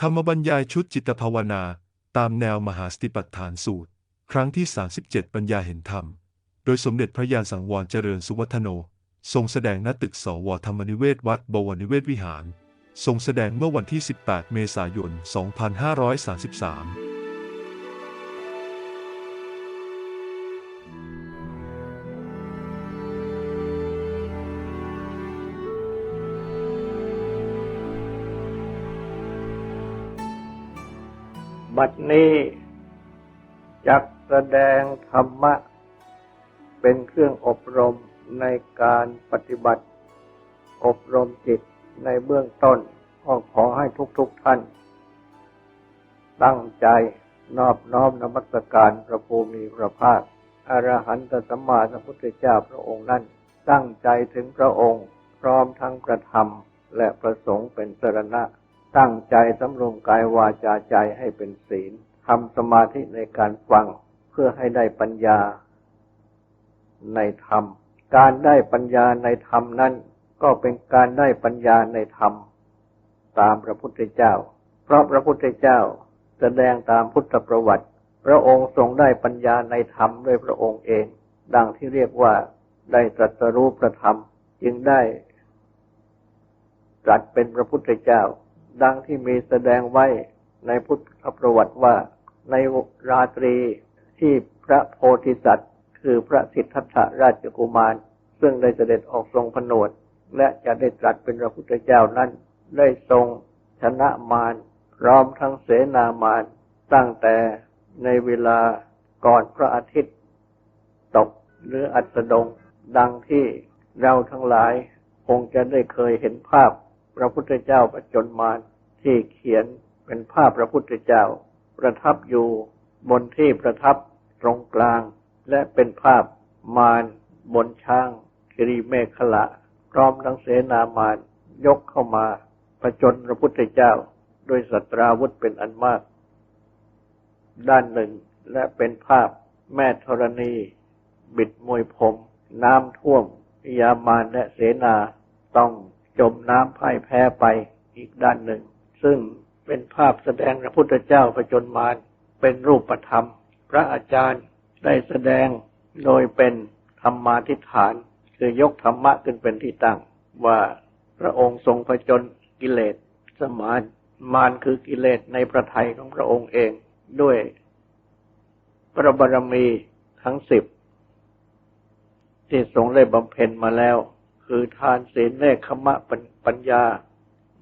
ธรรมบรรยายชุดจิตภาวนา ตามแนวมหาสติปัฏฐานสูตร ครั้งที่ 37 ปัญญาเห็นธรรม โดยสมเด็จพระยาณสังวรเจริญสุวัฒโน ทรงแสดงณตึกสวธรรมนิเวศวัดบวรนิเวศวิหาร ทรงแสดงเมื่อวันที่ 18 เมษายน 2533 บัดนี้จักแสดงธรรมะ เป็นเครื่องอบรมในการปฏิบัติ อบรมจิตในเบื้องต้นก็ขอให้ทุกๆทท่าน ตั้งใจนอบน้อมนมัสการพระภูมิพระภาคอรหันตสัมมาสัมพุทธเจ้าพระองค์นั้น ตั้งใจถึงพระองค์พร้อมทั้งกระทำและประสงค์เป็นสรณะ ตั้งใจสำรวมกายวาจาใจให้เป็นศีลทำสมาธิในการฟังเพื่อให้ได้ปัญญาในธรรม การได้ปัญญาในธรรมนั้น ก็เป็นการได้ปัญญาในธรรม ตามพระพุทธเจ้า เพราะพระพุทธเจ้าแสดงตามพุทธประวัติ พระองค์ทรงได้ปัญญาในธรรมด้วยพระองค์เอง ดังที่เรียกว่าได้ตรัสรู้ประธรรม จึงได้ตรัสเป็นพระพุทธเจ้า ดังที่มีแสดงไว้ในพุทธประวัติว่าในราตรีที่พระโพธิสัตว์ คือพระสิทธัตถราชกุมาร ซึ่งได้เสด็จออกทรงผนวด และจะได้ตรัสเป็นพระพุทธเจ้านั้น ได้ทรงชนะมารพร้อมทั้งเสนามารตั้งแต่ในเวลาก่อนพระอาทิตย์ ตกหรืออัสดง ดังที่เราทั้งหลายคงจะได้เคยเห็นภาพ พระพุทธเจ้าประจนมารที่เขียนเป็นภาพพระพุทธเจ้า ประทับอยู่บนที่ประทับตรงกลาง และเป็นภาพมารบนช้างคิริเมฆละพร้อมทั้งเสนามารยกเข้ามาประจนพระพุทธเจ้าโดยสัตราวุธเป็นอันมาก ด้านหนึ่งและเป็นภาพแม่ธรณี บิดมวยผม น้ำท่วมยามารและเสนาต้อง จมน้ำพ่ายแพ้ไปอีกด้านหนึ่ง ซึ่งเป็นภาพแสดงพระพุทธเจ้าประจนมารเป็นรูปธรรม พระอาจารย์ได้แสดงโดยเป็นธรรมาทิฏฐาน คือยกธรรมะขึ้นเป็นที่ตั้ง ว่าพระองค์ทรงผจญกิเลส สมานมารคือกิเลสในพระทัยของพระองค์เองด้วยพระบารมีทั้งสิบที่ทรงได้บำเพ็ญมาแล้ว คือทานศีลเนคขมะปัญญา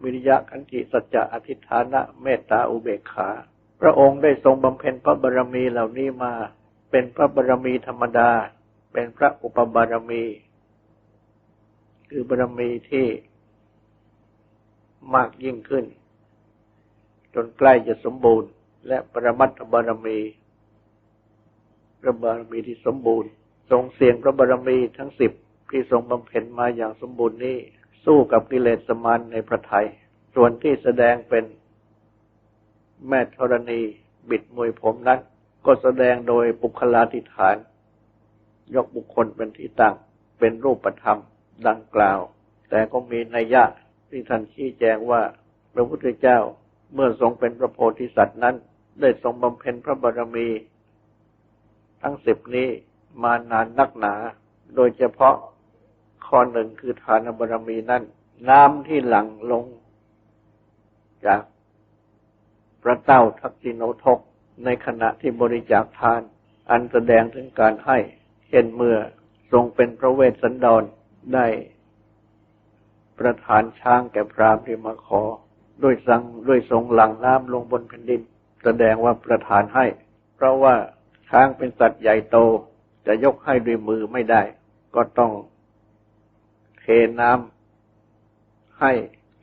วิริยะขันติสัจจะอธิฐานะเมตตาอุเบกขา พระองค์ได้ทรงบำเพ็ญพระบารมีเหล่านี้มา เป็นพระบารมีธรรมดา เป็นพระอุปบารมี คือบารมีที่มากยิ่งขึ้น จนใกล้จะสมบูรณ์ และปรมัตถบารมีพระบารมีที่สมบูรณ์ ทรงเสียงพระบารมีทั้งสิบ ที่ทรงบำเพ็ญมาอย่างสมบูรณ์นี้ สู้กับกิเลสมานในพระไทย ส่วนที่แสดงเป็นแม่ธรณีบิดมวยผมนั้น ก็แสดงโดยปุคลาธิฐาน ยกบุคคลเป็นที่ตั้งเป็นรูปธรรมดังกล่าว แต่ก็มีนัยยะที่ท่านชี้แจงว่า พระพุทธเจ้าเมื่อทรงเป็นพระโพธิสัตว์นั้น ได้ทรงบำเพ็ญพระบารมี ทั้งสิบนี้มานานนักหนา โดยเฉพาะ ข้อหนึ่งคือทานบารมีนั้นน้ำที่หลั่งลง จากพระเต้าทักษิโนทกในขณะที่บริจาคทาน อันแสดงถึงการให้ เช่นเมื่อทรงเป็นพระเวสสันดรได้ประทานช้างแก่พรามที่มาขอ ด้วยสังด้วยทรงหลั่งน้ำลงบนแผ่นดิน แสดงว่าประทานให้ เพราะว่าช้างเป็นสัตว์ใหญ่โต จะยกให้ด้วยมือไม่ได้ ก็ต้อง เทน้ำให้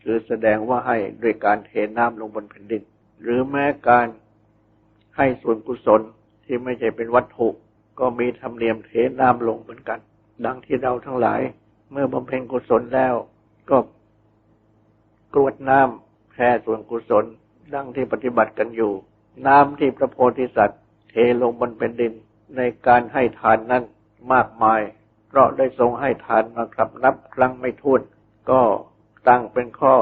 คือแสดงว่าให้ด้วยการเทน้ำลงบนแผ่นดิน หรือแม้การให้ส่วนกุศลที่ไม่ใช่เป็นวัตถุ ก็มีธรรมเนียมเทน้ำลงเหมือนกัน ดังที่เราทั้งหลาย เมื่อบำเพ็ญกุศลแล้ว ก็กรวดน้ำแผ่ส่วนกุศล ดังที่ปฏิบัติกันอยู่ น้ำที่พระโพธิสัตว์ เทลงบนแผ่นดินในการให้ทานนั้นมากมาย เพราะได้ทรงให้ทานมาครับนับครั้งไม่ถ้วน ก็ตั้งเป็นข้อ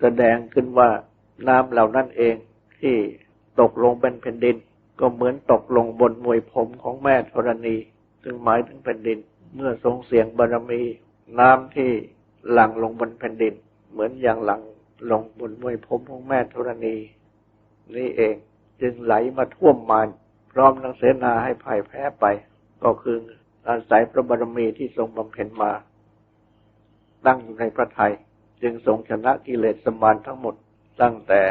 แสดงขึ้นว่าน้ำเหล่านั้นเองที่ตกลงเป็นแผ่นดิน ก็เหมือนตกลงบนมวยผมของแม่ธรณี ซึ่งหมายถึงแผ่นดิน เมื่อทรงเสียงบารมี น้ำที่หลั่งลงบนแผ่นดิน เหมือนอย่างหลั่งลงบนมวยผมของแม่ธรณี นี่เองจึงไหลมาท่วมมานพร้อมทั้งเสนาให้พ่ายแพ้ไป ก็คือ อาศัยพระบารมีที่ทรงบำเพ็ญมา ตั้งอยู่ในพระทัยจึงทรงชนะกิเลสสมารทั้งหมดตั้งแต่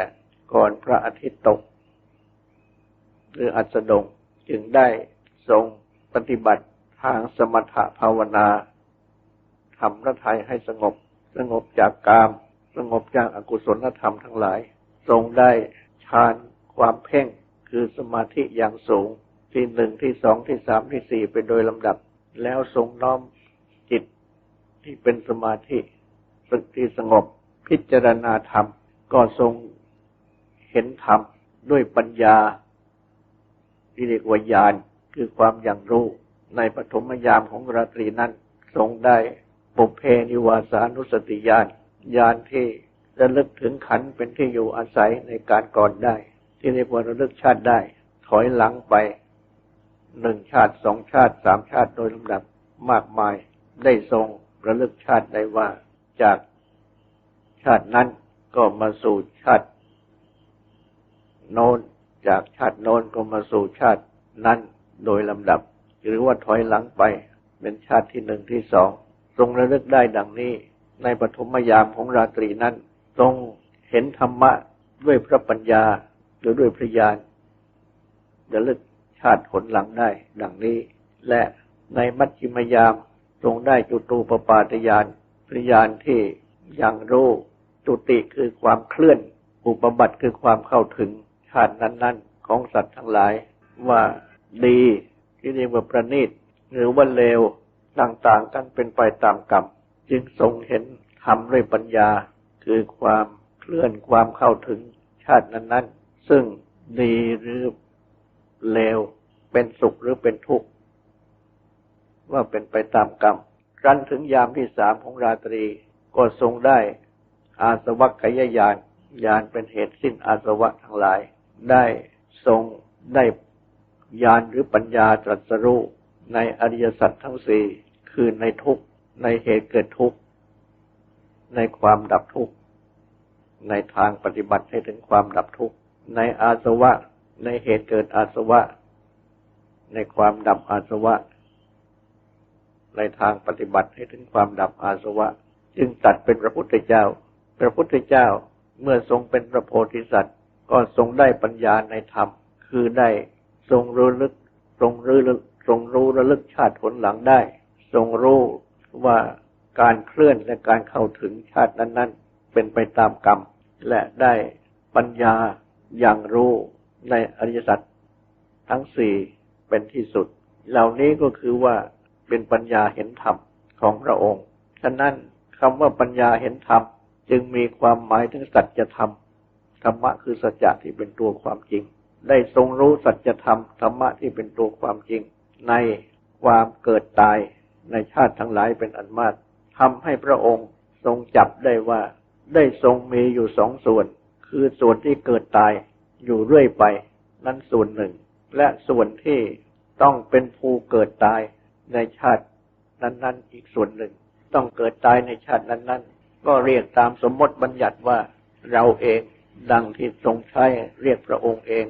ก่อนพระอาทิตย์ตก หรืออัสดงจึงได้ทรงปฏิบัติทางสมถภาวนาทำพระทัยให้สงบ สงบจากกาม สงบจากอากุศลธรรมทั้งหลาย ทรงได้ฌานความเพ่งคือสมาธิอย่างสูง ที่หนึ่งที่สองที่สามที่สี่ไปโดยลำดับ แล้วทรงน้อมจิตที่เป็นสมาธิสึกที่สงบ พิจารณาธรรม ก็ทรงเห็นธรรมด้วยปัญญาที่เรียกว่าญาณคือความอย่างรู้ในปฐมยามของราตรีนั้น ทรงได้ปุเพนิวาสานุสติญาณญาณที่ระลึกถึงขันเป็นที่อยู่อาศัยในการก่อนได้ ที่เรียกว่าระลึกชาติได้ ถอยหลังไป หนึ่งชาติสองชาติสามชาติโดยลำดับมากมายได้ทรงระลึกชาติได้ว่าจากชาตินั้นก็มาสู่ชาติโน้นจากชาติโน้นก็มาสู่ชาตินั้นโดยลำดับ หรือว่าถอยหลังไปเป็นชาติที่หนึ่งที่สองทรงระลึกได้ดังนี้ ในปฐมยามของราตรีนั้น ทรงเห็นธรรมะด้วยพระปัญญาหรือด้วยพระญาณระลึก ชาติผลหลังได้ ดังนี้ และในมัชฌิมยามทรงได้จุตูปปาตยานพระญาณที่ยังรู้จุติคือความเคลื่อน อุปบัติคือความเข้าถึงชาตินั้น ๆ ของสัตว์ทั้งหลาย ว่าดีที่เรียกว่าประณีต หรือว่าเลวต่างๆกันเป็นไปตามกรรม จึงทรงเห็นธรรมด้วยปัญญาคือความเคลื่อนความเข้าถึงชาตินั้น ๆ ซึ่งดีหรือ เลว เป็นสุขหรือเป็นทุกข์ว่าเป็นไปตามกรรมครั้นถึงยามที่สามของราตรีก็ทรงได้ อาสวัคยายานยานเป็นเหตุสิ้นอาสวะทั้งหลาย ได้ทรงได้ญาณหรือปัญญาตรัสรู้ในอริยสัจทั้งสี่คือในทุกในเหตุเกิดทุกข์ในความดับทุกข์ในทางปฏิบัติให้ถึงความดับทุกข์ในอาสวะ ในเหตุเกิดอาสวะ ในความดับอาสวะ ในทางปฏิบัติให้ถึงความดับอาสวะ จึงตัดเป็นพระพุทธเจ้า พระพุทธเจ้าเมื่อทรงเป็นพระโพธิสัตว์ก็ทรงได้ปัญญาในธรรม คือได้ทรงรู้ลึกทรงรู้ทรงรู้ระลึกชาติผลหลังได้ ทรงรู้ว่าการเคลื่อนและการเข้าถึงชาตินั้น ๆ เป็นไปตามกรรม และได้ปัญญาอย่างรู้ ในอริยสัจทั้งสี่เป็นที่สุด เหล่านี้ก็คือว่าเป็นปัญญาเห็นธรรมของพระองค์ ฉะนั้นคำว่าปัญญาเห็นธรรมจึงมีความหมายถึงสัจธรรม ธรรมะคือสัจจะที่เป็นตัวความจริง ได้ทรงรู้สัจธรรมธรรมะที่เป็นตัวความจริง ในความเกิดตายในชาติทั้งหลายเป็นอันมากทำให้พระองค์ทรงจับได้ว่าได้ทรงมีอยู่สองส่วน คือส่วนที่เกิดตาย อยู่เรื่อยไป นั้นส่วนหนึ่ง และส่วนที่ต้องเป็นผู้เกิดตายในชาตินั้น ๆ อีกส่วนหนึ่ง ต้องเกิดตายในชาตินั้น ๆ ก็เรียกตามสมมติบัญญัติว่าเราเองดังที่ทรงใช้เรียกพระองค์เอง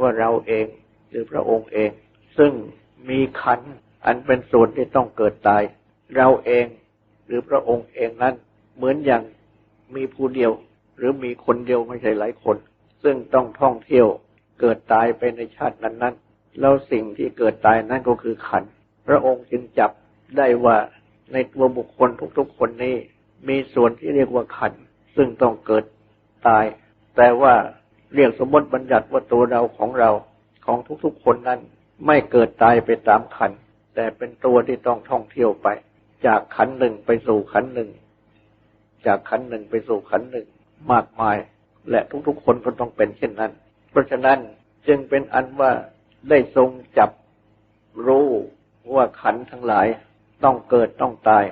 ว่าเราเองหรือพระองค์เอง ซึ่งมีขันอันเป็นส่วนที่ต้องเกิดตาย เราเองหรือพระองค์เองนั้น เหมือนอย่างมีผู้เดียว หรือมีคนเดียวไม่ใช่หลายคน ซึ่งต้องท่องเที่ยวเกิดตายไปในชาตินั้นๆ แล้วสิ่งที่เกิดตายนั่นก็คือขัน พระองค์จึงจับได้ว่าในตัวบุคคลทุกๆคนนี้ มีส่วนที่เรียกว่าขัน ซึ่งต้องเกิดตาย แต่ว่าเรียกสมมติบัญญัติว่าตัวเราของเราของทุกๆคนนั้นไม่เกิดตายไปตามขัน แต่เป็นตัวที่ต้องท่องเที่ยวไป จากขันหนึ่งไปสู่ขันหนึ่ง จากขันหนึ่งไปสู่ขันหนึ่งมากมาย และทุกๆคนก็ต้องเป็นเช่นนั้น เพราะฉะนั้นจึงเป็นอันว่าได้ทรงจับรู้ว่าขันทั้งหลายต้องเกิดต้องตาย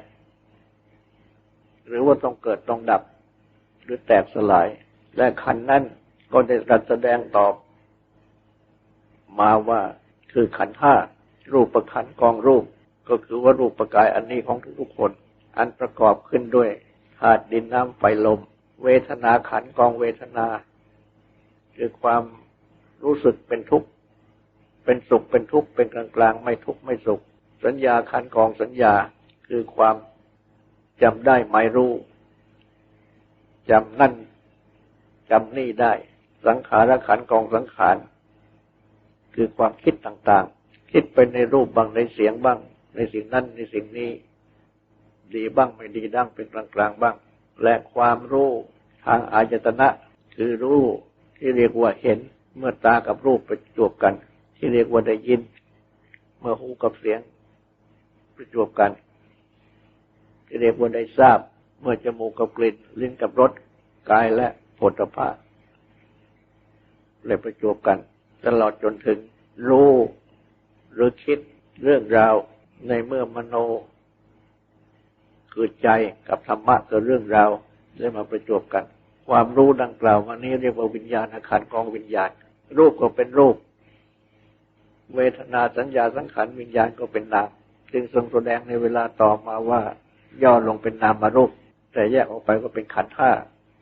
หรือว่าต้องเกิดต้องดับ หรือแตกสลาย และขันนั้นก็ได้รัสแสดงตอบ มาว่าคือขันห้ารูปประขันกองรูป ก็คือว่ารูปประกายอันนี้ของทุกๆคน อันประกอบขึ้นด้วยธาตุดินน้ำไฟลม เวทนาขันกองเวทนา คือความรู้สึกเป็นทุกข์ เป็นสุขเป็นทุกข์ เป็นกลางกลางไม่ทุกข์ไม่สุข สัญญาขันกองสัญญาคือความจำได้หมายรู้จำนั่นจำนี่ได้ สังขารขันกองสังขาร คือความคิดต่างๆ คิดไปในรูปบ้างในเสียงบ้าง ในสิ่งนั้นในสิ่งนี้ ดีบ้างไม่ดีดั้งเป็นกลางๆบ้าง และความรู้ทางอายตนะคือรู้ที่เรียกว่าเห็นเมื่อตากับรูปประจวบกัน ที่เรียกว่าได้ยิน เมื่อหูกับเสียงประจวบกัน ที่เรียกว่าได้ทราบ เมื่อจมูกกับกลิ่นลิ้นกับรสกายและผลพะเลยประจวบกัน ตลอดจนถึงรู้หรือคิดเรื่องราวในเมื่อมโน คือใจกับธรรมะคือเรื่องราวได้มาประจบกัน ความรู้ดังกล่าวมานี้เรียกว่าวิญญาณขันกองวิญญาณ รูปก็เป็นรูป เวทนาสัญญาสังขารวิญญาณก็เป็นนาม จึงทรงแสดงในเวลาต่อมาว่า ย่อลงเป็นนามารูป แต่แยกออกไปก็เป็นขันธ์ห้า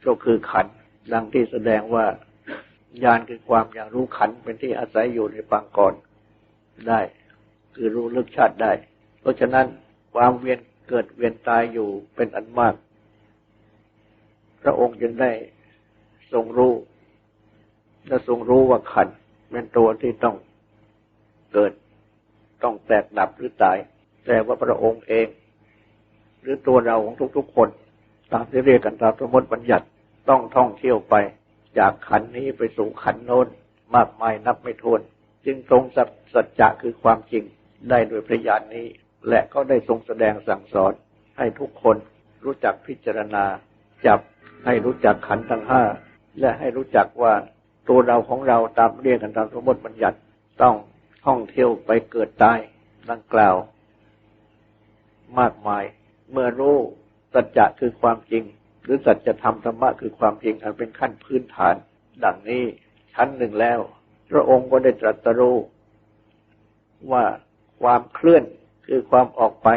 ก็คือขันธ์ดังที่แสดงว่าญาณคือความอย่างรู้ขันธ์เป็นที่อาศัยอยู่ในปางก่อนได้ คือรู้ลึกชาติได้ เพราะฉะนั้นความเวียน เกิดเวียนตายอยู่เป็นอันมาก พระองค์จึงได้ทรงรู้และทรงรู้ว่าขันเป็นตัวที่ต้องเกิดต้องแตกดับหรือตาย แต่ว่าพระองค์เอง หรือตัวเราของทุกๆคน ตามที่เรียกกันตามสมมติบัญญัติต้องท่องเที่ยวไป จากขันนี้ไปสู่ขันโน้นมากมายนับไม่ถ้วน จึงทรงสัจจะคือความจริงได้โดยพระญาณนี้ และก็ได้ทรงแสดงสั่งสอนให้ทุกคนรู้จักพิจารณา จับให้รู้จักขันธ์ทั้งห้าและให้รู้จักว่าตัวเราของเราตามเรียกกันตามสมมติบัญญัติต้องท่องเที่ยวไปเกิดตายดังกล่าว มากมาย เมื่อรู้สัจจะคือความจริง หรือสัจธรรมธรรมะคือความจริงอันเป็นขั้นพื้นฐาน ดังนี้ชั้นหนึ่งแล้ว พระองค์ก็ได้ตรัสรู้ว่าความเคลื่อน คือความออกไป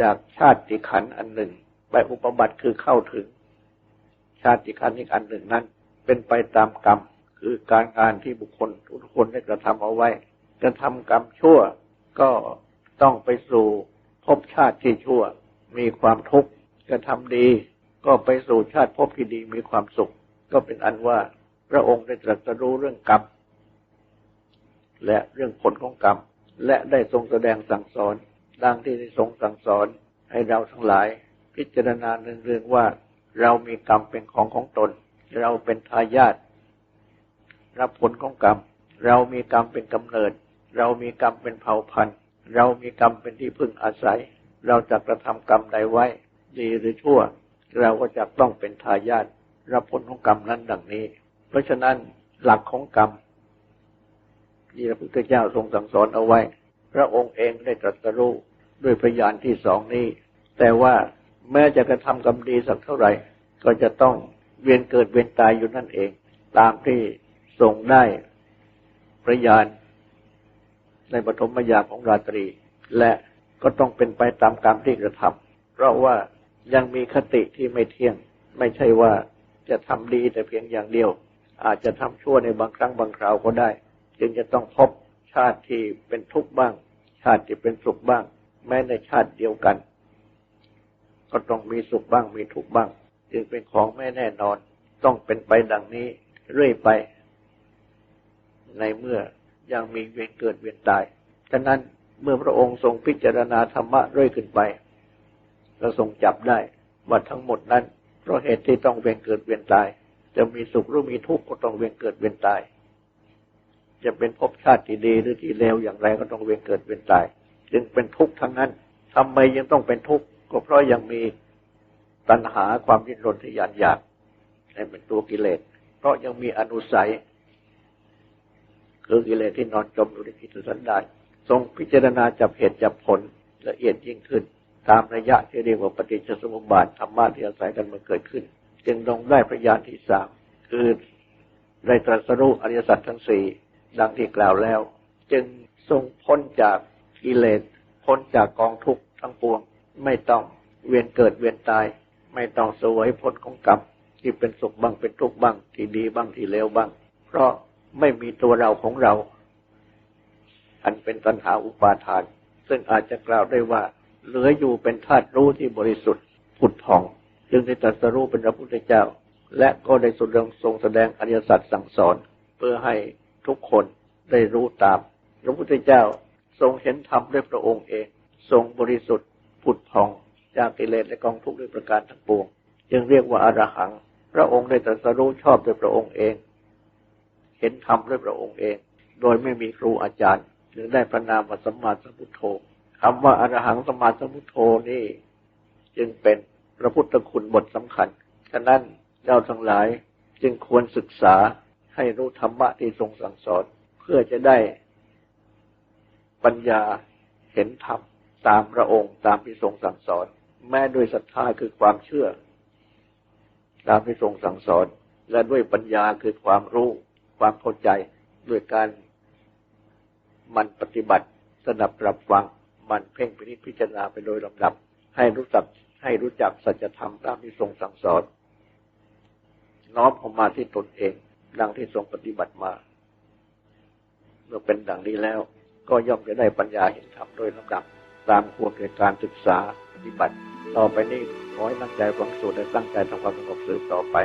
จากชาติขันอันหนึ่ง ไปอุปบัติคือเข้าถึง ชาติขันอีกอันหนึ่งนั้น เป็นไปตามกรรม คือการงานที่บุคคลทุกคนได้กระทำเอาไว้กระทำกรรมชั่วก็ต้องไปสู่ภพชาติที่ชั่ว มีความทุกข์กระทำดีก็ไปสู่ชาติภพที่ดีมีความสุข ก็เป็นอันว่าพระองค์ได้ตรัสรู้เรื่องกรรมและเรื่องผลของกรรม และได้ทรงแสดงสั่งสอน ดังที่ได้ทรงสั่งสอนให้เราทั้งหลาย พิจารณาเนืองๆว่า เรามีกรรมเป็นของของตน เราเป็นทายาทรับผลของกรรม เรามีกรรมเป็นกำเนิด เรามีกรรมเป็นเผ่าพันธุ์ เรามีกรรมเป็นที่พึ่งอาศัย เราจะกระทำกรรมใดไว้ ดีหรือชั่ว เราก็จะต้องเป็นทายาทรับผลของกรรมนั้นดังนี้ เพราะฉะนั้นหลักของกรรมที่พระพุทธเจ้าทรงสั่งสอนเอาไว้ พระองค์เองได้ตรัสรู้ ด้วยพยานที่สองนี้ แต่ว่าแม้จะกระทำกรรมดีสักเท่าไหร่ ก็จะต้องเวียนเกิดเวียนตายอยู่นั่นเอง ตามที่ทรงได้พระญาณในปฐมยามของราตรี และก็ต้องเป็นไปตามกรรมที่กระทำเพราะว่ายังมีคติที่ไม่เที่ยง ไม่ใช่ว่าจะทำดีแต่เพียงอย่างเดียว อาจจะทำชั่วในบางครั้งบางคราวก็ได้ จึงจะต้องพบชาติที่เป็นทุกข์บ้าง ชาติที่เป็นสุขบ้าง แม้ในชาติเดียวกัน ก็ต้องมีสุขบ้างมีทุกข์บ้าง จึงเป็นของไม่แน่นอนต้องเป็นไปดังนี้เรื่อยไป ในเมื่อยังมีเวียนเกิดเวียนตาย ฉะนั้นเมื่อพระองค์ทรงพิจารณาธรรมะเรื่อยขึ้นไปก็ทรงจับได้ว่าทั้งหมดนั้นเพราะเหตุที่ต้องเวียนเกิดเวียนตาย จะมีสุขหรือมีทุกข์ก็ต้องเวียนเกิดเวียนตาย จะเป็นภพชาติที่ดีหรือที่เลวอย่างไรก็ต้องเวียนเกิดเวียนตาย จึงเป็นทุกข์ทั้งนั้นทำไมยังต้องเป็นทุกข์ก็เพราะยังมีตัณหาความดิ้นรนทยานอยากนี่เป็นตัวกิเลส เพราะยังมีอนุสัย คือกิเลสที่นอนจมอยู่ในจิตสันดานทรงพิจารณาจับเหตุจับผลละเอียดยิ่งขึ้น ตามระยะที่เรียกว่าปฏิจจสมุปบาทธรรมะที่อาศัยกันมาเกิดขึ้น จึงลงได้พระญาณที่สามคือได้ตรัสรู้อริยสัจทั้งสี่ดังที่กล่าวแล้ว จึงทรงพ้นจาก กิเลสพ้นจากกองทุกข์ทั้งปวง ไม่ต้องเวียนเกิดเวียนตาย ไม่ต้องเสวยผลของกรรมที่เป็นสุขบ้างเป็นทุกข์บ้าง ที่ดีบ้างที่เลวบ้าง เพราะไม่มีตัวเราของเรา อันเป็นตัณหาอุปาทาน ซึ่งอาจจะกล่าวได้ว่า เหลืออยู่เป็นธาตุรู้ที่บริสุทธิ์ผุดผ่อง จึงได้ตรัสรู้เป็นพระพุทธเจ้า และก็ได้สุดทรงแสดงอริยสัจสั่งสอน เพื่อให้ทุกคนได้รู้ตาม พระพุทธเจ้า ทรงเห็นธรรมด้วยพระองค์เอง ทรงบริสุทธิ์ผุดผ่องจากกิเลสและกองทุกข์ด้วยประการทั้งปวง จึงเรียกว่าอรหัง พระองค์ได้ตรัสรู้ชอบด้วยพระองค์เอง เห็นธรรมด้วยพระองค์เอง โดยไม่มีครูอาจารย์จึงได้พระนามว่าสัมมาสัมพุทโธคำว่าอรหังสัมมาสัมพุทโธนี่ จึงเป็นพระพุทธคุณบทสำคัญ ฉะนั้นเราทั้งหลายจึงควรศึกษาให้รู้ธรรมะที่ทรงสั่งสอน เพื่อจะได้ ปัญญาเห็นธรรมตามพระองค์ตามที่ทรงสั่งสอน แม้ด้วยศรัทธาคือความเชื่อ ตามที่ทรงสั่งสอน และด้วยปัญญาคือความรู้ ความเข้าใจด้วยการมันปฏิบัติสนับรับฟังมันเพ่งพินิจพิจารณาไปโดยลำดับ ให้รู้จักให้รู้จักสัจธรรมตามที่ทรงสั่งสอน น้อมเข้ามาที่ตนเอง ดังที่ทรงปฏิบัติมา เมื่อเป็นดังนี้แล้ว ก็ย่อมจะได้ปัญญาเห็นธรรมโดยลำดับตามควรแก่การศึกษาปฏิบัติ ต่อไปนี้ขอให้ตั้งใจฟังสูตรและตั้งใจทำความสงบสืบต่อไป